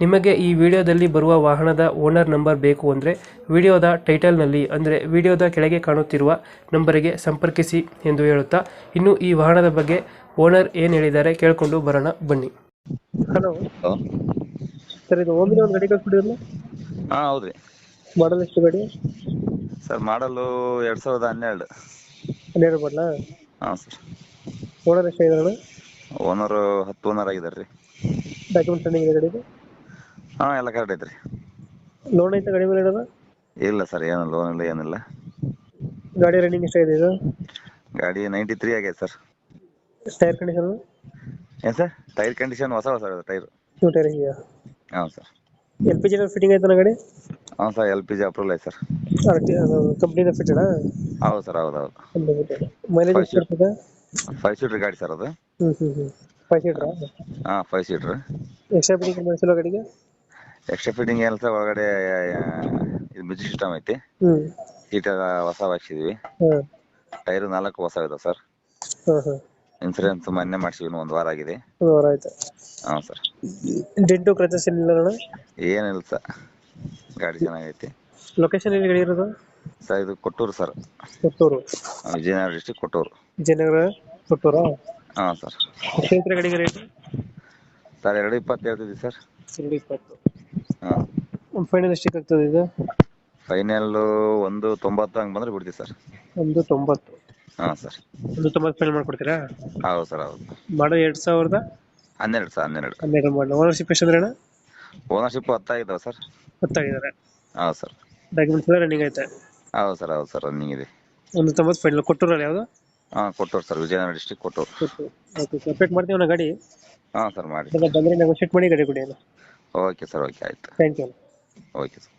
ನಿಮಗೆ ಈ ವಿಡಿಯೋದಲ್ಲಿ ಬರುವ ವಾಹನದ ಓನರ್ ನಂಬರ್ ಬೇಕು ಅಂದರೆ ವಿಡಿಯೋದ ಟೈಟಲ್ನಲ್ಲಿ ಅಂದರೆ ವಿಡಿಯೋದ ಕೆಳಗೆ ಕಾಣುತ್ತಿರುವ ನಂಬರಿಗೆ ಸಂಪರ್ಕಿಸಿ ಎಂದು ಹೇಳುತ್ತಾ ಇನ್ನು ಈ ವಾಹನದ ಬಗ್ಗೆ ಓನರ್ ಏನು ಹೇಳಿದ್ದಾರೆ ಕೇಳಿಕೊಂಡು ಬರೋಣ ಬನ್ನಿ. ಹಲೋ. ಹಲೋ. ಸರ್ ಇದು ಓಮಿನ ಒಂದು ಗಾಡಿ ಕಳ್ಸ್ಬಿಟ್ಟಿರಲ್ಲ ಹಾಂ ಹೌದ್ರಿ. ಮಾಡಲ್ ಎಷ್ಟು ಗಾಡಿ? ಸರ್ ಮಾಡಲು ಎರಡು ಸಾವಿರದ ಹನ್ನೆರಡು. ಹನ್ನೆರಡು ಮಾಡಲ ಹಾಂ ಸರ್. ಓನರ್ ಎಷ್ಟಾಗಿದಾರಣ ಓನರು ಹತ್ತು ಓನರ್ ಆಗಿದ್ದಾರೆ ರೀ ಡಾಕ್ಯುಮೆಂಟ್ಸ್ ರನ್ನಿಂಗ್ ಇದೆ ಗಾಡಿದು? ಹಾಂ ಎಲ್ಲ ಕರೆಕ್ಟ್ ಐತ್ರಿ. ಲೋನ್ ಐತೆ ಗಾಡಿ ಮೇಲೆ ಇಡೋದು? ಇಲ್ಲ ಸರ್ ಏನು ಲೋನ್ ಇಲ್ಲ ಏನಿಲ್ಲ. ಗಾಡಿ ರನ್ನಿಂಗ್ ಎಷ್ಟಾಗಿದೆ ಇದು? ಗಾಡಿ ನೈಂಟಿ ತ್ರೀ ಆಗೈತೆ ಸರ್ ಟೈರ್ ಕಂಡೀಷನ್ ಏನು ಸರ್? ಟೈರ್ ಕಂಡೀಷನ್ ಹೊಸ ಹೊಸ ಟೈರ್ ನ್ಯೂ ಟೈರ್ ಇದೆಯಾ? ಹಾಂ sir. L P G fitting ಆಯ್ತಾನ ಗಾಡಿ? ಹಾಂ sir L P G approval ಐತೆ ಸರ್. ಕಂಪ್ನಿನ ಫಿಟ್ಟೆಡಾ ಹೌದು ಸರ್ ಹೌದು ಹೌದು. ಮೈಲೇಜ್ ಎಷ್ಟು ಇರ್ತದೆ ಫೈವ್ ಸೀಟರ್ ಗಾಡಿ ಸರ್ ಅದು. ಹ್ಮ್ ಹ್ಮ್ ಹ್ಞೂ ಫೈವ್ ಸೀಟರ್ ಹಾಂ ಫೈವ್ ಸೀಟರ್ ಎಕ್ಸ್ಟ್ರಾ ಫಿಟ್ಟಿಂಗ್ ಮಾಡಿಸಿಲ್ಲ ಗಾಡಿಗೆ? ಎಕ್ಸ್ಟ್ರಾ ಫೀಡಿಂಗ್ ಏನಿಲ್ಲ ಸರ್ ಒಳಗಡೆ ಇದು ಮ್ಯೂಸಿಕ್ ಸಿಸ್ಟಮ್ ಐತಿ. ಹ್ಮ್. ಸೀಟ್ ಹೊಸ ಹಾಕ್ಸಿದ್ವಿ. ಹಾ ಟೈರ್ ನಾಲ್ಕು ಹೊಸ ಇದೆ ಸರ್. ಹಾಂ ಹಾಂ ಇನ್ಸೂರೆನ್ಸ್ ಮೊನ್ನೆ ಮಾಡಿಸಿವಿ ಒಂದು ವಾರ ಆಗಿದೆ. ವಾರ ಆಯ್ತು. ಹಾಂ ಸರ್. ಡೆಂಟು ಕ್ರಚಸ್ ಇಲ್ಲ ಅಣ್ಣ? ಏನಿಲ್ಲ ಸರ್. ಗಾಡಿ ಚೆನ್ನಾಗೈತಿ. ಲೊಕೇಶನ್ ಎಲ್ಲಿ ಗಾಡಿ ಇರೋದು? ಸರ್ ಇದು ಕೊಟ್ಟೂರು ಸರ್. ಕೊಟ್ಟೂರು. ವಿಜಯನಗರ ಡಿಸ್ಟಿಕ್ ಕೊಟ್ಟೂರು. ವಿಜಯನಗರ ಕೊಟ್ಟೂರು? ಹಾ ಸರ್. ಕ್ಷೇತ್ರ ಗಾಡಿಗೆ ರೇಟ್ ಸರ್ ಎರಡು ಇಪ್ಪತ್ತು ಹೇಳ್ತಿದ್ವಿ ಸರ್. ಎರಡು ಇಪ್ಪತ್ತು. ಹಾಂ. ಒಂದು ಫೈನಲ್ ಎಷ್ಟಕ್ಕೆ ಆಗ್ತದೆ ಇದು? ಫೈನಲ್ ಒಂದು ತೊಂಬತ್ತು ಹಂಗೆ ಬಂದ್ರೆ ಬಿಡ್ತೀವಿ ಸರ್. ಒಂದು ತೊಂಬತ್ತು. ಹಾಂ ಸರ್. ಒಂದು ತೊಂಬತ್ತು ಫೈನಲ್ ಮಾಡ್ಕೊಡ್ತೀರಾ? ಹೌದು ಸರ್ ಹೌದು. ಮಾಡೋ ಎರಡು ಸಾವಿರದ? ಹನ್ನೆರಡು ಸರ್ ಹನ್ನೆರಡು. ಹನ್ನೆರಡು ಮಾಡಲ ಓನರ್ಶಿಪ್ ಅಣ್ಣ ಓನರ್ಶಿಪ್ ಹತ್ತಾಗಿದ್ದಾವೆ ಸರ್. ಗೊತ್ತಾಗಿದ್ದಾರೆ ಹೌದು ಸರ್. ಡಾಕ್ಯುಮೆಂಟ್ಸ್ ಎಲ್ಲ ರನ್ನಿಂಗ್ ಐತೆ? ಹೌದು ಸರ್ ಹೌದು ಸರ್ ರನ್ನಿಂಗ್ ಇದೆ. ಒಂದು ತೊಂಬತ್ತು ಫೈನಲ್ ಕೊಟ್ಟೂರಲ್ಲಿ ಯಾವುದು? ಹಾಂ Kottur sir Vijayanagara district Kottur. Okay separate ಮಾಡ್ತೀವಿ ಅಣ್ಣ ಗಾಡಿ. ಹಾಂ ಸರ್ ಮಾಡಿ ಬಂದರೆ ನೆಗೋಷಿಯೇಟ್ ಮಾಡಿ ಗಾಡಿ ಕೊಡಿ ಅಣ್ಣ. ಓಕೆ ಸರ್ ಓಕೆ ಆಯ್ತು. Thank you okay sir